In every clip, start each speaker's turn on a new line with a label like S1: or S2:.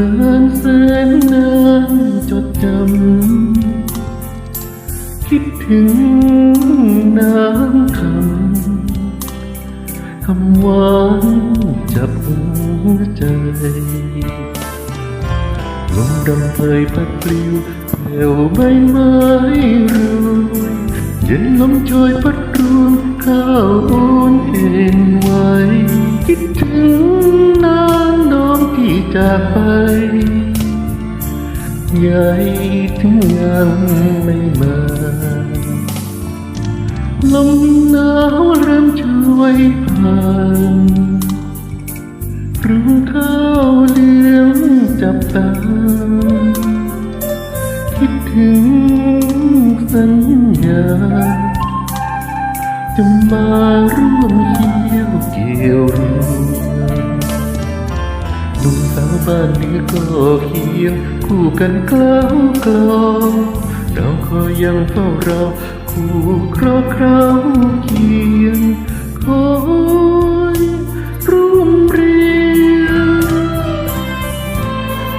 S1: นานแสนนานจดจำ คิดถึงน้ำคำ คำหวานจับหัวใจ ลมดำเผยพัดปลิวแผ่วใบไม้รูยเย็นลมช่วยพัดรูนข้าวอุ่นเอ็นไว้ คิดถึงน้ำน้องที่จากไป ใหญ่ถึงยังไม่มาลมหนาวเริ่มช่วยผ่านรุงข้าวเหลืองจับตา คิดถึงสัญญา จะมาร่วมเที่ยวเกี่ยวรือน บ้านเนื้อก็เคียงคู่กันกล้าวกลองเราคอยยังเฝ้ารอคู่ครอคราวเคียงคอยร่วมเรียง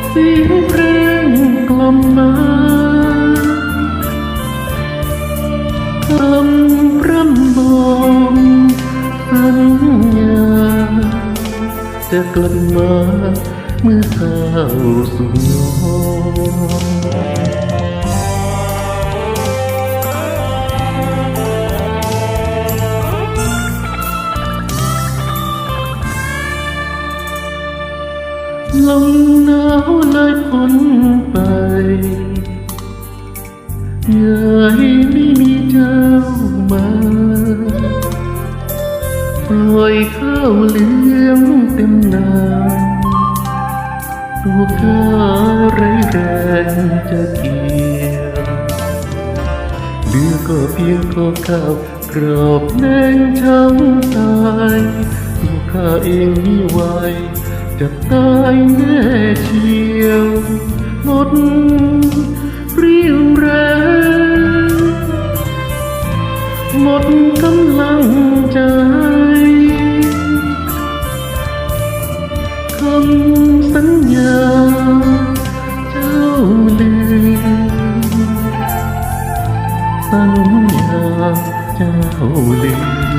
S1: เสียงเพลงกล่อมมาคำร่ำบอกสัญญาจะกลับมา มื่อเข้าสู่นองลมหนาวเลยพ้นไปอย่าให้ไม่มีเจ้ามาปล่อยข้าวเหลืองเต็มนา ตัวข้าไรแรงจะเกี่ยวเหลือก็เพียงพอข้าวกรอบแดงช้ำตายตัวข้าเองมีไวจะตายแน่เชียวหมด สัญญาเจ้า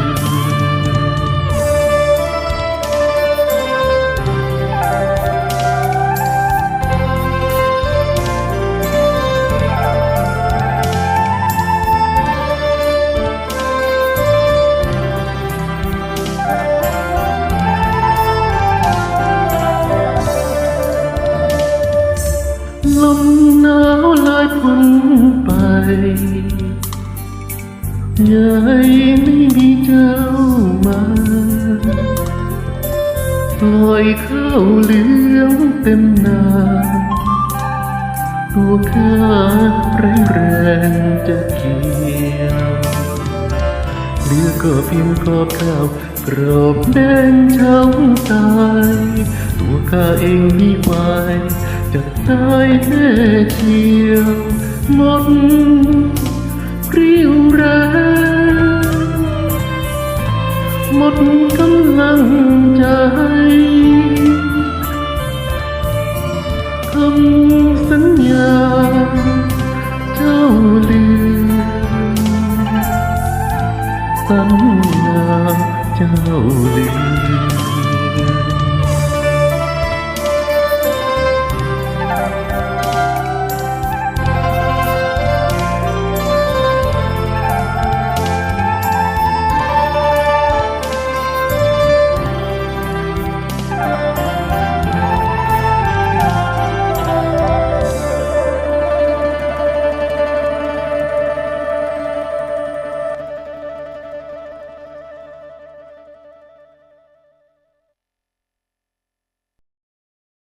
S1: ลืมลมหนายไม่มีเจ้ามาปล่อยข้าวเหลืองเต็มนาตัวข้าแรงแรงจะเกี่ยวเหลือก็เพียงพอข้าวกรอบแดงช้ำตาย ตัวข้าเองมีไว้จะตายแน่เชียวหมด เรี่ยวแรงหมดกำลังใ